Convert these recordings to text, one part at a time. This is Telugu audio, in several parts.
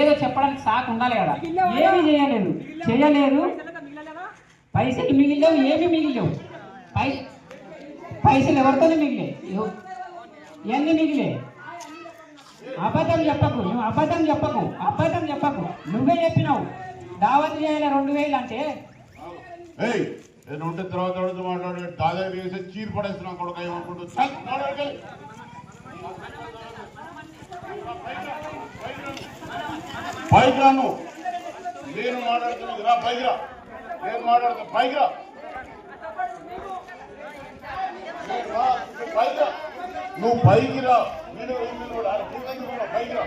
ఏదో చెప్పడానికి సాకు ఉండాలి కదా. ఏమీ చేయలేదు. చేయలేదు. పైసలు మిగిలేవు ఏమి మిగిలేవు పై పైసలు ఎవరితోనే మిగిలే? ఎన్ని మిగిలే. అబద్ధం చెప్పకు. నువ్వు అబద్ధం చెప్పకు. అబద్ధం చెప్పకు. నువ్వే చెప్పినావు. దావత్ చేయాలి రెండు వేలు అంటే. ఉంటే తర్వాత మాట్లాడే దాదాపు చీర పడేస్తున్నా కొడుకు చల్, నడు, నేను మాట్లాడుతున్నది రా పైకి నేను మాట్లాడుతున్నా పైకి రా నువ్వు పైకి రా నేను నేను కూడా పైకి రా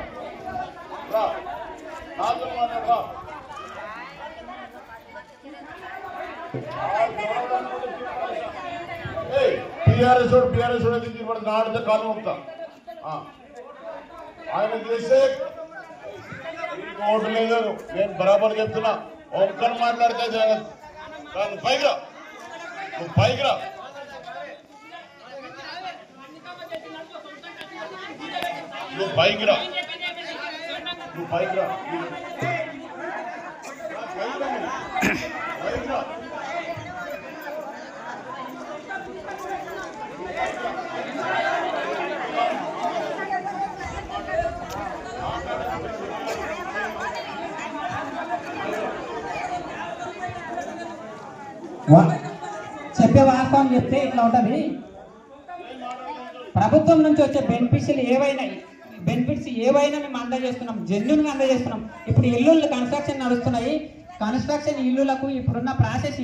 రా. నాతో మాట్లాడరా టిఆర్ఎస్ టిఆర్ఎస్ దిగి పడి నాడితే కాలు మొక్తా ఆయన చేసే ఓటు లేదు. నేను బరాబర్ చెప్తున్నా. ఒక్కరు మాట్లాడితే జగన్ కాదు పైకిరా నువ్వు పైకిరా నువ్వు పైకిరా నువ్వు పైకిరా రా పైకి రా నువ్వు. పైకి రా వా- చెప్పే వాస్తవం చెప్తే ఇట్లా ఉంటది? ప్రభుత్వం నుంచి వచ్చే బెనిఫిట్స్ ఏవైనా బెనిఫిట్స్ ఏవైనా మేము అందజేస్తున్నాం జెన్యున్గా అందజేస్తున్నాం. ఇప్పుడు ఇల్లులు కన్స్ట్రక్షన్ నడుస్తున్నాయి. కన్స్ట్రక్షన్ ఇల్లులకు ఇప్పుడున్న ప్రాసెస్